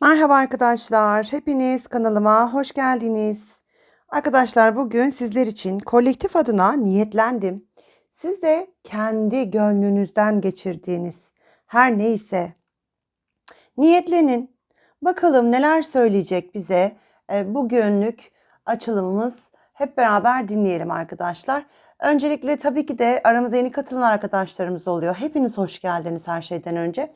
Merhaba arkadaşlar. Hepiniz kanalıma hoş geldiniz. Arkadaşlar bugün sizler için kolektif adına niyetlendim. Siz de kendi gönlünüzden geçirdiğiniz her neyse niyetlenin. Bakalım neler söyleyecek bize e, bugünlük açılımımız. Hep beraber dinleyelim arkadaşlar. Öncelikle tabii ki de aramıza yeni katılan arkadaşlarımız oluyor. Hepiniz hoş geldiniz her şeyden önce.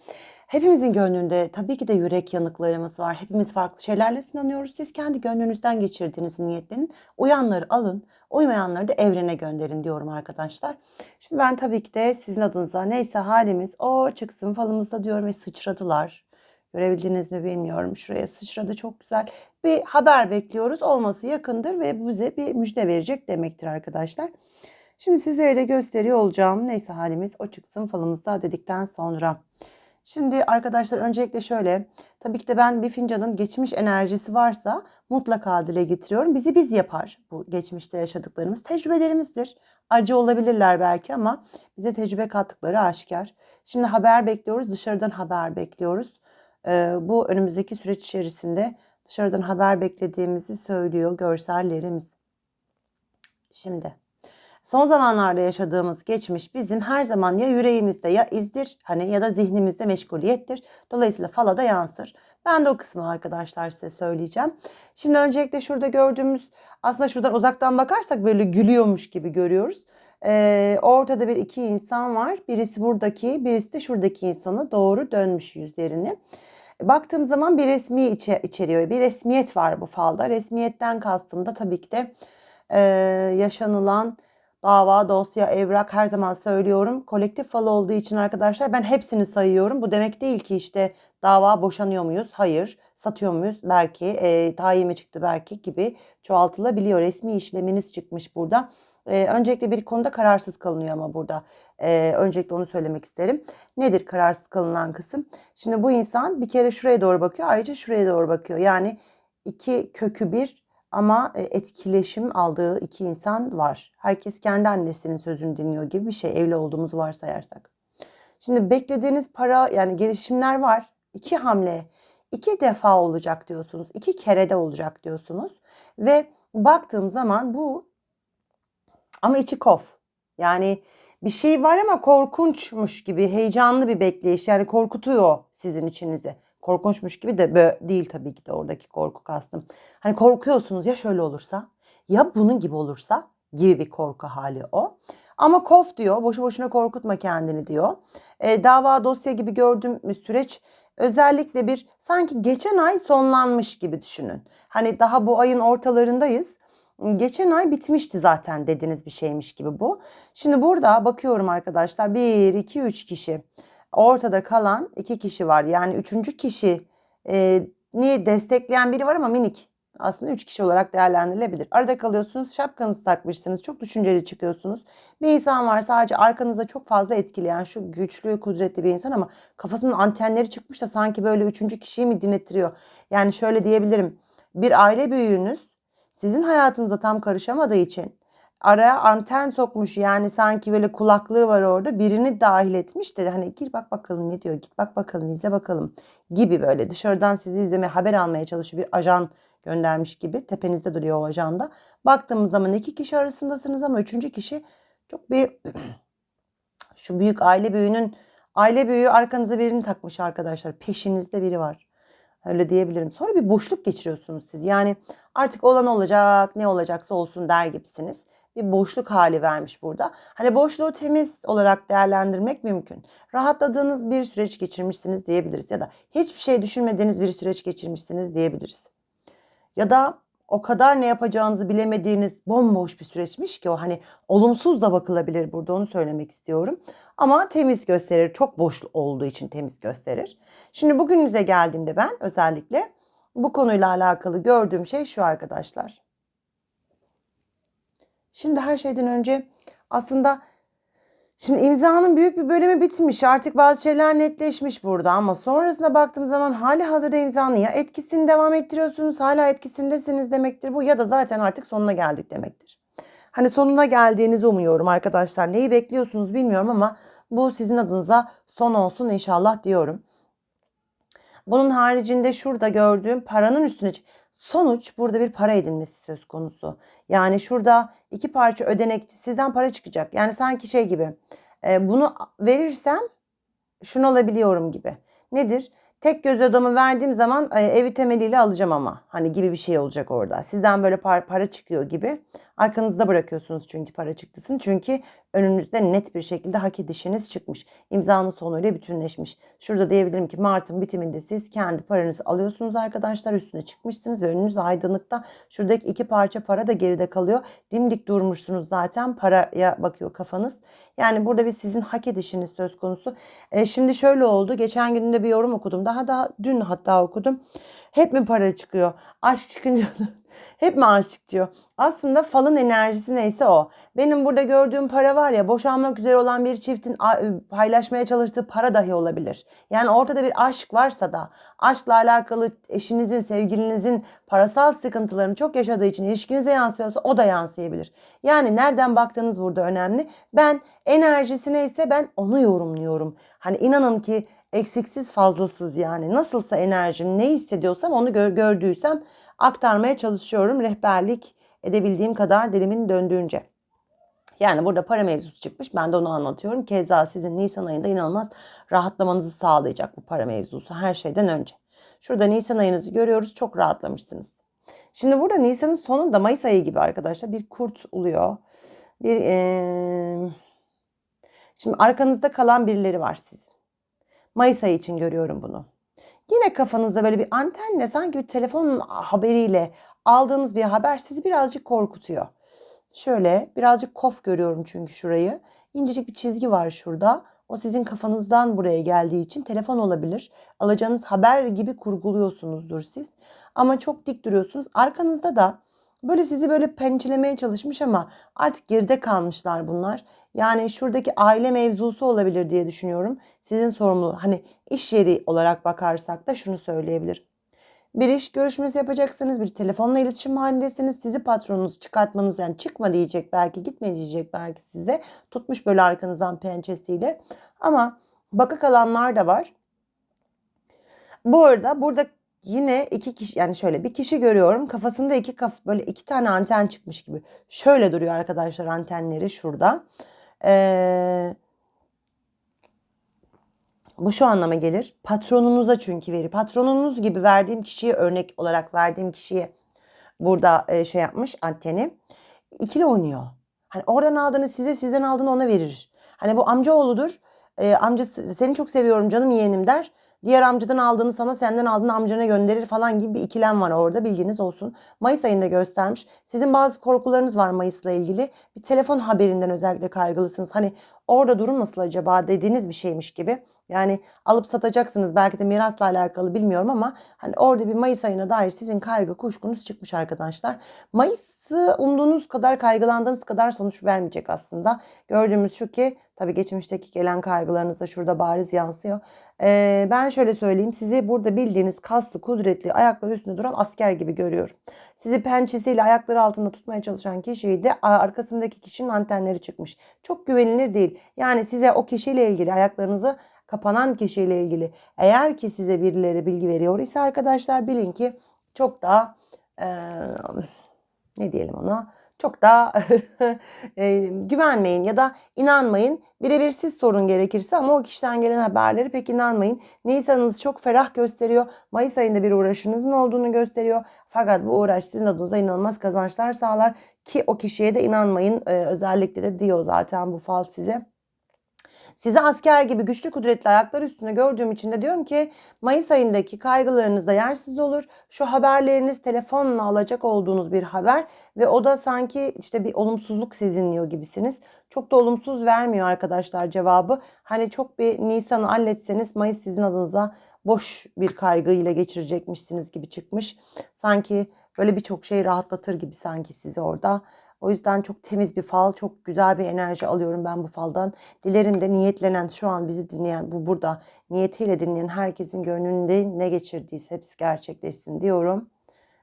Hepimizin gönlünde tabii ki de yürek yanıklarımız var. Hepimiz farklı şeylerle sınanıyoruz. Siz kendi gönlünüzden geçirdiğiniz niyetlerin uyanları alın, uymayanları da evrene gönderin diyorum arkadaşlar. Şimdi ben tabii ki de sizin adınıza neyse halimiz o çıksın falımızda diyorum ve sıçradılar. Görebildiniz mi bilmiyorum. Şuraya sıçradı çok güzel. Bir haber bekliyoruz. Olması yakındır ve bize bir müjde verecek demektir arkadaşlar. Şimdi sizlere de gösteriyor olacağım. Neyse halimiz o çıksın falımızda dedikten sonra. Şimdi arkadaşlar öncelikle şöyle. Tabii ki de ben bir fincanın geçmiş enerjisi varsa mutlaka dile getiriyorum. Bizi biz yapar bu geçmişte yaşadıklarımız. Tecrübelerimizdir. Acı olabilirler belki ama bize tecrübe kattıkları aşikar. Şimdi haber bekliyoruz. Dışarıdan haber bekliyoruz. Ee, bu önümüzdeki süreç içerisinde dışarıdan haber beklediğimizi söylüyor görsellerimiz. Şimdi son zamanlarda yaşadığımız geçmiş bizim her zaman ya yüreğimizde ya izdir hani ya da zihnimizde meşguliyettir. Dolayısıyla fala da yansır. Ben de o kısmı arkadaşlar size söyleyeceğim. Şimdi öncelikle şurada gördüğümüz aslında şuradan uzaktan bakarsak böyle gülüyormuş gibi görüyoruz. Ee, ortada bir iki insan var. Birisi buradaki, birisi de şuradaki insana doğru dönmüş yüzlerini. Baktığım zaman bir resmi içe, içeriyor. Bir resmiyet var bu falda. Resmiyetten kastım da tabii ki de e, yaşanılan dava, dosya, evrak her zaman söylüyorum. Kolektif fal olduğu için arkadaşlar ben hepsini sayıyorum. Bu demek değil ki işte dava boşanıyor muyuz? Hayır. Satıyor muyuz? Belki. E, tayin çıktı belki gibi çoğaltılabiliyor. Resmi işleminiz çıkmış burada. Ee, öncelikle bir konuda kararsız kalınıyor ama burada. Ee, öncelikle onu söylemek isterim. Nedir kararsız kalınan kısım? Şimdi bu insan bir kere şuraya doğru bakıyor, ayrıca şuraya doğru bakıyor. Yani iki kökü bir ama e, etkileşim aldığı iki insan var. Herkes kendi annesinin sözünü dinliyor gibi bir şey evli olduğumuzu varsayarsak. Şimdi beklediğiniz para yani gelişimler var. İki hamle, iki defa olacak diyorsunuz. iki kere de olacak diyorsunuz. Ve baktığım zaman bu ama içi kof. Yani bir şey var ama korkunçmuş gibi heyecanlı bir bekleyiş. Yani korkutuyor sizin içinizi. Korkunçmuş gibi de böyle değil tabii ki de oradaki korku kastım. Hani korkuyorsunuz ya şöyle olursa ya bunun gibi olursa gibi bir korku hali o. Ama kof diyor boşu boşuna korkutma kendini diyor. E, dava dosya gibi gördüğüm süreç özellikle bir sanki geçen ay sonlanmış gibi düşünün. Hani daha bu ayın ortalarındayız geçen ay bitmişti zaten dediğiniz bir şeymiş gibi bu. Şimdi burada bakıyorum arkadaşlar 1, 2, 3 kişi. Ortada kalan 2 kişi var. Yani 3. kişi e, niye destekleyen biri var ama minik. Aslında 3 kişi olarak değerlendirilebilir. Arada kalıyorsunuz, şapkanızı takmışsınız, çok düşünceli çıkıyorsunuz. Bir insan var sadece arkanızda çok fazla etkileyen şu güçlü, kudretli bir insan ama kafasının antenleri çıkmış da sanki böyle üçüncü kişiyi mi dinlettiriyor. Yani şöyle diyebilirim. Bir aile büyüğünüz sizin hayatınıza tam karışamadığı için araya anten sokmuş yani sanki böyle kulaklığı var orada birini dahil etmiş de hani gir bak bakalım ne diyor git bak bakalım izle bakalım gibi böyle dışarıdan sizi izleme haber almaya çalışıyor bir ajan göndermiş gibi tepenizde duruyor o ajanda. Baktığımız zaman iki kişi arasındasınız ama üçüncü kişi çok bir şu büyük aile büyüğünün aile büyüğü arkanıza birini takmış arkadaşlar peşinizde biri var. Öyle diyebilirim. Sonra bir boşluk geçiriyorsunuz siz. Yani artık olan olacak, ne olacaksa olsun der gibisiniz. Bir boşluk hali vermiş burada. Hani boşluğu temiz olarak değerlendirmek mümkün. Rahatladığınız bir süreç geçirmişsiniz diyebiliriz. Ya da hiçbir şey düşünmediğiniz bir süreç geçirmişsiniz diyebiliriz. Ya da o kadar ne yapacağınızı bilemediğiniz bomboş bir süreçmiş ki o hani olumsuz da bakılabilir burada onu söylemek istiyorum. Ama temiz gösterir. Çok boş olduğu için temiz gösterir. Şimdi bugünümüze geldiğimde ben özellikle bu konuyla alakalı gördüğüm şey şu arkadaşlar. Şimdi her şeyden önce aslında Şimdi imzanın büyük bir bölümü bitmiş. Artık bazı şeyler netleşmiş burada ama sonrasında baktığım zaman hali hazırda imzanın ya etkisini devam ettiriyorsunuz hala etkisindesiniz demektir bu ya da zaten artık sonuna geldik demektir. Hani sonuna geldiğinizi umuyorum arkadaşlar. Neyi bekliyorsunuz bilmiyorum ama bu sizin adınıza son olsun inşallah diyorum. Bunun haricinde şurada gördüğüm paranın üstüne sonuç burada bir para edinmesi söz konusu. Yani şurada iki parça ödenek sizden para çıkacak. Yani sanki şey gibi e, bunu verirsem şunu alabiliyorum gibi. Nedir? Tek göz ödeme verdiğim zaman e, evi temeliyle alacağım ama hani gibi bir şey olacak orada. Sizden böyle par- para çıkıyor gibi. Arkanızda bırakıyorsunuz çünkü para çıktısını. Çünkü önünüzde net bir şekilde hak edişiniz çıkmış. İmzanın sonuyla bütünleşmiş. Şurada diyebilirim ki Mart'ın bitiminde siz kendi paranızı alıyorsunuz arkadaşlar. Üstüne çıkmışsınız ve önünüz aydınlıkta. Şuradaki iki parça para da geride kalıyor. Dimdik durmuşsunuz zaten. Paraya bakıyor kafanız. Yani burada bir sizin hak edişiniz söz konusu. E, şimdi şöyle oldu. Geçen gün de bir yorum okudum. Daha da dün hatta okudum. Hep mi para çıkıyor? Aşk çıkınca hep mi aşk çıkıyor? Aslında falın enerjisi neyse o. Benim burada gördüğüm para var ya boşanmak üzere olan bir çiftin a- paylaşmaya çalıştığı para dahi olabilir. Yani ortada bir aşk varsa da aşkla alakalı eşinizin, sevgilinizin parasal sıkıntılarını çok yaşadığı için ilişkinize yansıyorsa o da yansıyabilir. Yani nereden baktığınız burada önemli. Ben enerjisi neyse ben onu yorumluyorum. Hani inanın ki eksiksiz fazlasız yani nasılsa enerjim ne hissediyorsam onu gör- gördüysem aktarmaya çalışıyorum rehberlik edebildiğim kadar dilimin döndüğünce. Yani burada para mevzusu çıkmış. Ben de onu anlatıyorum. Keza sizin Nisan ayında inanılmaz rahatlamanızı sağlayacak bu para mevzusu her şeyden önce. Şurada Nisan ayınızı görüyoruz. Çok rahatlamışsınız. Şimdi burada Nisan'ın sonunda Mayıs ayı gibi arkadaşlar bir kurt oluyor. Bir eee, Şimdi arkanızda kalan birileri var sizin. Mayıs ayı için görüyorum bunu. Yine kafanızda böyle bir antenle sanki bir telefon haberiyle aldığınız bir haber sizi birazcık korkutuyor. Şöyle birazcık kof görüyorum çünkü şurayı. İncecik bir çizgi var şurada. O sizin kafanızdan buraya geldiği için telefon olabilir. Alacağınız haber gibi kurguluyorsunuzdur siz. Ama çok dik duruyorsunuz. Arkanızda da böyle sizi böyle pençelemeye çalışmış ama artık geride kalmışlar bunlar. Yani şuradaki aile mevzusu olabilir diye düşünüyorum. Sizin sorumlu hani iş yeri olarak bakarsak da şunu söyleyebilirim. Bir iş görüşmesi yapacaksınız, bir telefonla iletişim halindesiniz. Sizi patronunuz çıkartmanız yani çıkma diyecek belki, gitme diyecek belki size. Tutmuş böyle arkanızdan pençesiyle. Ama baka kalanlar da var. Bu arada burada yine iki kişi yani şöyle bir kişi görüyorum. Kafasında iki kaf böyle iki tane anten çıkmış gibi. Şöyle duruyor arkadaşlar antenleri şurada. Ee, bu şu anlama gelir. Patronunuza çünkü veri. Patronunuz gibi verdiğim kişiye örnek olarak verdiğim kişiye burada e, şey yapmış anteni. İkili oynuyor. Hani oradan aldığını size sizden aldığını ona verir. Hani bu amcaoğludur. E, amcası seni çok seviyorum canım yeğenim der. Diğer amcadan aldığını sana senden aldığını amcana gönderir falan gibi bir ikilem var orada bilginiz olsun. Mayıs ayında göstermiş. Sizin bazı korkularınız var Mayıs'la ilgili. Bir telefon haberinden özellikle kaygılısınız. Hani orada durum nasıl acaba dediğiniz bir şeymiş gibi. Yani alıp satacaksınız belki de mirasla alakalı bilmiyorum ama hani orada bir Mayıs ayına dair sizin kaygı kuşkunuz çıkmış arkadaşlar. Mayıs'ı umduğunuz kadar kaygılandığınız kadar sonuç vermeyecek aslında. Gördüğümüz şu ki tabii geçmişteki gelen kaygılarınız da şurada bariz yansıyor. Ee, ben şöyle söyleyeyim sizi burada bildiğiniz kaslı kudretli ayakları üstünde duran asker gibi görüyorum. Sizi pençesiyle ayakları altında tutmaya çalışan kişiyi de arkasındaki kişinin antenleri çıkmış. Çok güvenilir değil. Yani size o kişiyle ilgili ayaklarınızı kapanan kişiyle ilgili eğer ki size birileri bilgi veriyor ise arkadaşlar bilin ki çok daha e, ne diyelim ona çok daha e, güvenmeyin ya da inanmayın. Birebir siz sorun gerekirse ama o kişiden gelen haberleri pek inanmayın. Nisan'ınız çok ferah gösteriyor. Mayıs ayında bir uğraşınızın olduğunu gösteriyor. Fakat bu uğraş sizin adınıza inanılmaz kazançlar sağlar ki o kişiye de inanmayın. E, özellikle de diyor zaten bu fal size. Sizi asker gibi güçlü kudretli ayaklar üstünde gördüğüm için de diyorum ki Mayıs ayındaki kaygılarınız da yersiz olur. Şu haberleriniz telefonla alacak olduğunuz bir haber ve o da sanki işte bir olumsuzluk sezinliyor gibisiniz. Çok da olumsuz vermiyor arkadaşlar cevabı. Hani çok bir Nisan'ı halletseniz Mayıs sizin adınıza boş bir kaygıyla geçirecekmişsiniz gibi çıkmış. Sanki böyle birçok şey rahatlatır gibi sanki sizi orada. O yüzden çok temiz bir fal, çok güzel bir enerji alıyorum ben bu faldan. Dilerim de niyetlenen, şu an bizi dinleyen, bu burada niyetiyle dinleyen herkesin gönlünde ne geçirdiyse hepsi gerçekleşsin diyorum.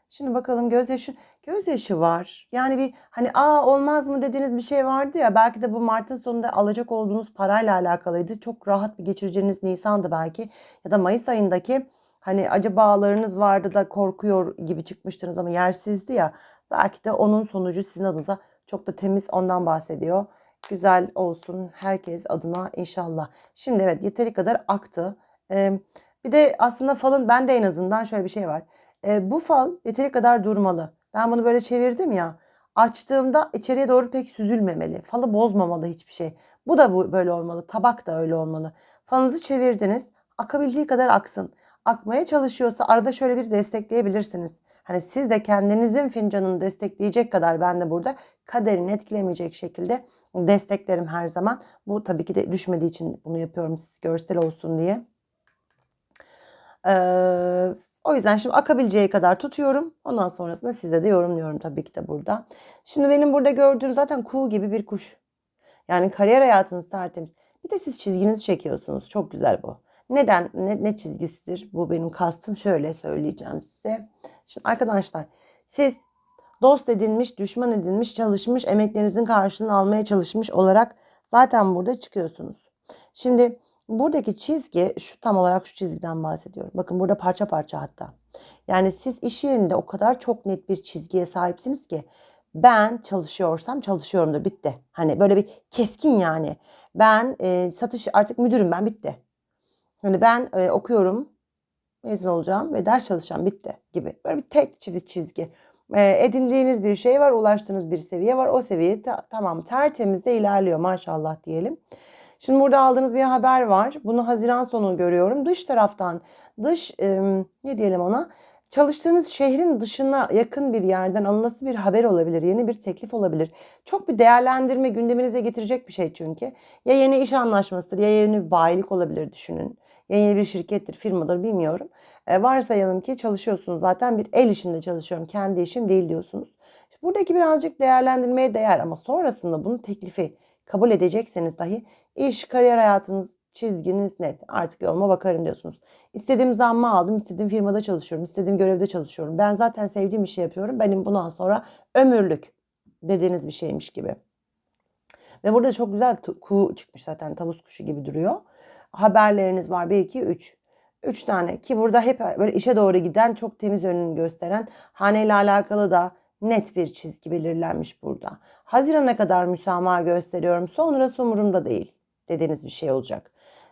Şimdi bakalım gözyaşı, gözyaşı var. Yani bir hani aa olmaz mı dediğiniz bir şey vardı ya belki de bu Mart'ın sonunda alacak olduğunuz parayla alakalıydı. Çok rahat bir geçireceğiniz Nisan'dı belki ya da Mayıs ayındaki Hani acaba bağlarınız vardı da korkuyor gibi çıkmıştınız ama yersizdi ya. Belki de onun sonucu sizin adınıza çok da temiz ondan bahsediyor. Güzel olsun herkes adına inşallah. Şimdi evet yeteri kadar aktı. Ee, bir de aslında falın bende en azından şöyle bir şey var. Ee, bu fal yeteri kadar durmalı. Ben bunu böyle çevirdim ya. Açtığımda içeriye doğru pek süzülmemeli. Falı bozmamalı hiçbir şey. Bu da bu böyle olmalı. Tabak da öyle olmalı. Falınızı çevirdiniz. Akabildiği kadar aksın. Akmaya çalışıyorsa arada şöyle bir destekleyebilirsiniz. Hani siz de kendinizin fincanını destekleyecek kadar ben de burada kaderini etkilemeyecek şekilde desteklerim her zaman. Bu tabii ki de düşmediği için bunu yapıyorum siz görsel olsun diye. Ee, o yüzden şimdi akabileceği kadar tutuyorum. Ondan sonrasında size de yorumluyorum tabii ki de burada. Şimdi benim burada gördüğüm zaten kuğu gibi bir kuş. Yani kariyer hayatınız tertemiz. Bir de siz çizginizi çekiyorsunuz. Çok güzel bu. Neden? Ne, ne çizgisidir? Bu benim kastım. Şöyle söyleyeceğim size. Şimdi arkadaşlar siz dost edinmiş, düşman edinmiş, çalışmış, emeklerinizin karşılığını almaya çalışmış olarak zaten burada çıkıyorsunuz. Şimdi buradaki çizgi şu tam olarak şu çizgiden bahsediyorum. Bakın burada parça parça hatta. Yani siz iş yerinde o kadar çok net bir çizgiye sahipsiniz ki ben çalışıyorsam çalışıyorumdur bitti. Hani böyle bir keskin yani. Ben e, satış artık müdürüm ben bitti. Hani ben e, okuyorum mezun olacağım ve ders çalışacağım bitti gibi. Böyle bir tek çiz çizgi. E, edindiğiniz bir şey var, ulaştığınız bir seviye var. O seviye ta, tamam tertemiz de ilerliyor maşallah diyelim. Şimdi burada aldığınız bir haber var. Bunu Haziran sonu görüyorum. Dış taraftan, dış e, ne diyelim ona? Çalıştığınız şehrin dışına yakın bir yerden alınması bir haber olabilir, yeni bir teklif olabilir. Çok bir değerlendirme gündeminize getirecek bir şey çünkü. Ya yeni iş anlaşmasıdır ya yeni bir bayilik olabilir düşünün. Yeni bir şirkettir, firmadır bilmiyorum. E, varsayalım ki çalışıyorsunuz zaten bir el işinde çalışıyorum, kendi işim değil diyorsunuz. Buradaki birazcık değerlendirmeye değer ama sonrasında bunu teklifi kabul edecekseniz dahi iş, kariyer hayatınız, çizginiz net. Artık yoluma bakarım diyorsunuz. İstediğim zammı aldım, istediğim firmada çalışıyorum, istediğim görevde çalışıyorum. Ben zaten sevdiğim işi yapıyorum. Benim bundan sonra ömürlük dediğiniz bir şeymiş gibi. Ve burada çok güzel kuğu çıkmış zaten tavus kuşu gibi duruyor. Haberleriniz var 1, 2, 3. 3 tane ki burada hep böyle işe doğru giden çok temiz önünü gösteren haneyle alakalı da net bir çizgi belirlenmiş burada. Hazirana kadar müsamaha gösteriyorum sonrası umurumda değil dediğiniz bir şey olacak.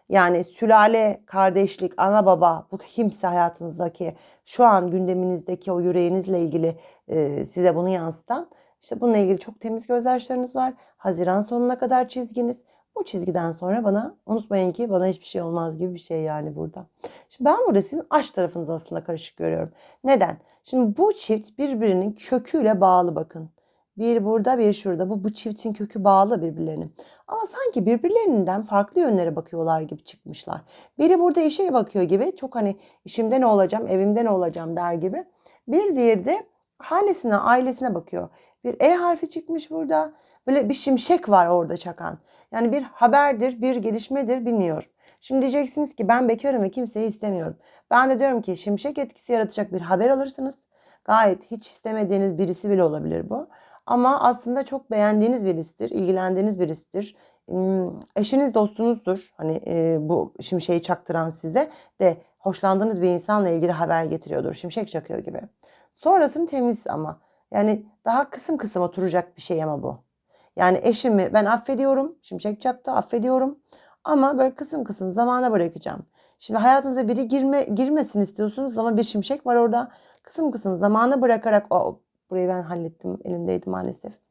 Yani sülale, kardeşlik, ana baba bu kimse hayatınızdaki şu an gündeminizdeki o yüreğinizle ilgili e, size bunu yansıtan işte bununla ilgili çok temiz gözyaşlarınız var. Haziran sonuna kadar çizginiz. Bu çizgiden sonra bana unutmayın ki bana hiçbir şey olmaz gibi bir şey yani burada. Şimdi ben burada sizin aşk tarafınızı aslında karışık görüyorum. Neden? Şimdi bu çift birbirinin köküyle bağlı bakın. Bir burada bir şurada. Bu, bu çiftin kökü bağlı birbirlerine. Ama sanki birbirlerinden farklı yönlere bakıyorlar gibi çıkmışlar. Biri burada işe bakıyor gibi. Çok hani işimde ne olacağım, evimde ne olacağım der gibi. Bir diğeri de hanesine, ailesine bakıyor. Bir E harfi çıkmış burada. Böyle bir şimşek var orada çakan. Yani bir haberdir, bir gelişmedir bilmiyorum. Şimdi diyeceksiniz ki ben bekarım ve kimseyi istemiyorum. Ben de diyorum ki şimşek etkisi yaratacak bir haber alırsınız. Gayet hiç istemediğiniz birisi bile olabilir bu. Ama aslında çok beğendiğiniz birisidir, ilgilendiğiniz birisidir. Eşiniz dostunuzdur. Hani e, bu şimşeği çaktıran size de hoşlandığınız bir insanla ilgili haber getiriyordur. Şimşek çakıyor gibi. Sonrasını temiz ama. Yani daha kısım kısım oturacak bir şey ama bu. Yani eşimi ben affediyorum. Şimşek çaktı affediyorum. Ama böyle kısım kısım zamana bırakacağım. Şimdi hayatınıza biri girme, girmesin istiyorsunuz ama bir şimşek var orada. Kısım kısım zamana bırakarak o burayı ben hallettim elindeydi maalesef.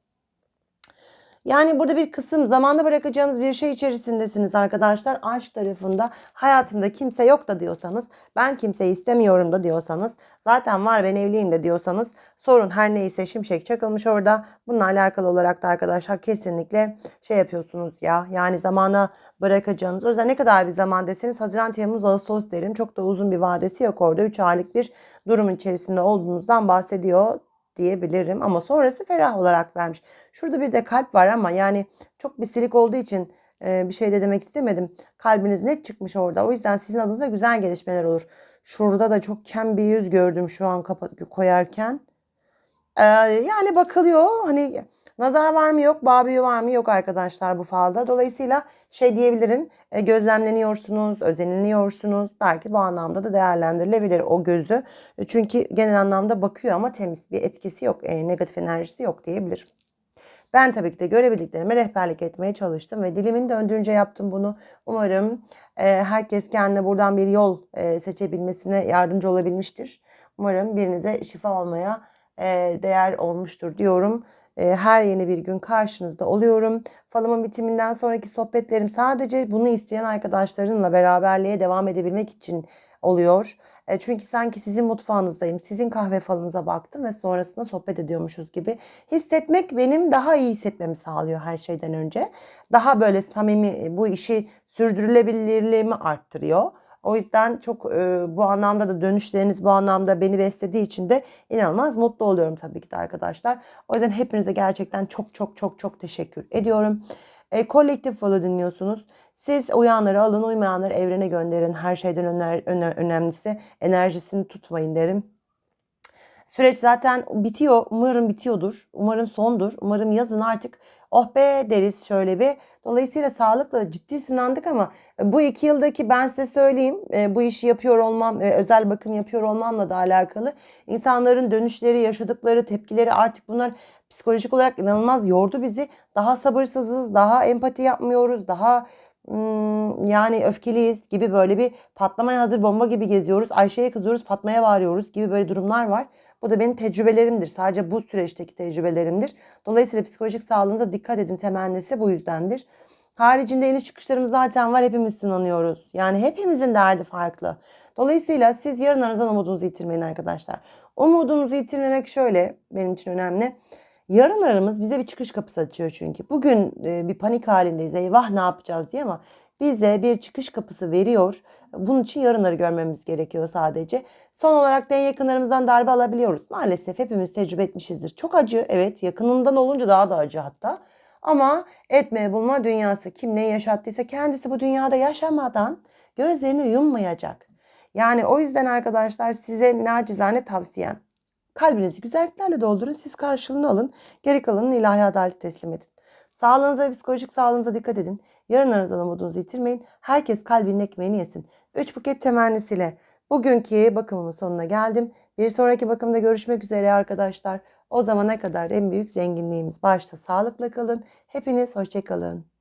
Yani burada bir kısım zamanda bırakacağınız bir şey içerisindesiniz arkadaşlar. Aşk tarafında hayatımda kimse yok da diyorsanız, ben kimseyi istemiyorum da diyorsanız, zaten var ben evliyim de diyorsanız sorun her neyse şimşek çakılmış orada. Bununla alakalı olarak da arkadaşlar kesinlikle şey yapıyorsunuz ya. Yani zamana bırakacağınız. O yüzden ne kadar bir zaman deseniz Haziran, Temmuz, Ağustos derim. Çok da uzun bir vadesi yok orada. 3 aylık bir durumun içerisinde olduğunuzdan bahsediyor diyebilirim ama sonrası ferah olarak vermiş. Şurada bir de kalp var ama yani çok bir silik olduğu için e, bir şey de demek istemedim. Kalbiniz net çıkmış orada. O yüzden sizin adınıza güzel gelişmeler olur. Şurada da çok kem bir yüz gördüm şu an koyarken. Ee, yani bakılıyor hani nazar var mı yok, bağ büyü var mı yok arkadaşlar bu falda. Dolayısıyla şey diyebilirim. E, gözlemleniyorsunuz, özeniliyorsunuz. Belki bu anlamda da değerlendirilebilir o gözü. E, çünkü genel anlamda bakıyor ama temiz bir etkisi yok. E, negatif enerjisi yok diyebilirim. Ben tabii ki de görebildiklerime rehberlik etmeye çalıştım ve dilimin döndüğünce yaptım bunu. Umarım e, herkes kendine buradan bir yol e, seçebilmesine yardımcı olabilmiştir. Umarım birinize şifa almaya e, değer olmuştur diyorum. E, her yeni bir gün karşınızda oluyorum. Falımın bitiminden sonraki sohbetlerim sadece bunu isteyen arkadaşlarınla beraberliğe devam edebilmek için oluyor. E, çünkü sanki sizin mutfağınızdayım, sizin kahve falınıza baktım ve sonrasında sohbet ediyormuşuz gibi. Hissetmek benim daha iyi hissetmemi sağlıyor her şeyden önce. Daha böyle samimi bu işi sürdürülebilirliğimi arttırıyor. O yüzden çok e, bu anlamda da dönüşleriniz bu anlamda beni beslediği için de inanılmaz mutlu oluyorum tabii ki de arkadaşlar. O yüzden hepinize gerçekten çok çok çok çok teşekkür ediyorum. E, kolektif falı dinliyorsunuz. Siz uyanları alın, uymayanları evrene gönderin. Her şeyden öner, öne, önemlisi enerjisini tutmayın derim. Süreç zaten bitiyor. Umarım bitiyordur. Umarım sondur. Umarım yazın artık oh be deriz şöyle bir. Dolayısıyla sağlıkla ciddi sınandık ama bu iki yıldaki ben size söyleyeyim e, bu işi yapıyor olmam, e, özel bakım yapıyor olmamla da alakalı. İnsanların dönüşleri, yaşadıkları tepkileri artık bunlar psikolojik olarak inanılmaz yordu bizi. Daha sabırsızız, daha empati yapmıyoruz, daha yani öfkeliyiz gibi böyle bir patlamaya hazır bomba gibi geziyoruz. Ayşe'ye kızıyoruz, Fatma'ya varıyoruz gibi böyle durumlar var. Bu da benim tecrübelerimdir. Sadece bu süreçteki tecrübelerimdir. Dolayısıyla psikolojik sağlığınıza dikkat edin temennisi bu yüzdendir. Haricinde iniş çıkışlarımız zaten var. Hepimiz sınanıyoruz. Yani hepimizin derdi farklı. Dolayısıyla siz yarın aranızdan umudunuzu yitirmeyin arkadaşlar. Umudunuzu yitirmemek şöyle benim için önemli. Yarın aramız bize bir çıkış kapısı açıyor çünkü. Bugün bir panik halindeyiz. Eyvah ne yapacağız diye ama bize bir çıkış kapısı veriyor. Bunun için yarınları görmemiz gerekiyor sadece. Son olarak da en yakınlarımızdan darbe alabiliyoruz. Maalesef hepimiz tecrübe etmişizdir. Çok acı evet yakınından olunca daha da acı hatta. Ama etme bulma dünyası kim neyi yaşattıysa kendisi bu dünyada yaşamadan gözlerini yummayacak. Yani o yüzden arkadaşlar size nacizane tavsiyem. Kalbinizi güzelliklerle doldurun. Siz karşılığını alın. Geri kalanını ilahi adalet teslim edin. Sağlığınıza psikolojik sağlığınıza dikkat edin. Yarın aranızdan umudunuzu yitirmeyin. Herkes kalbinin ekmeğini yesin. Üç buket temennisiyle bugünkü bakımımın sonuna geldim. Bir sonraki bakımda görüşmek üzere arkadaşlar. O zamana kadar en büyük zenginliğimiz başta sağlıkla kalın. Hepiniz hoşçakalın.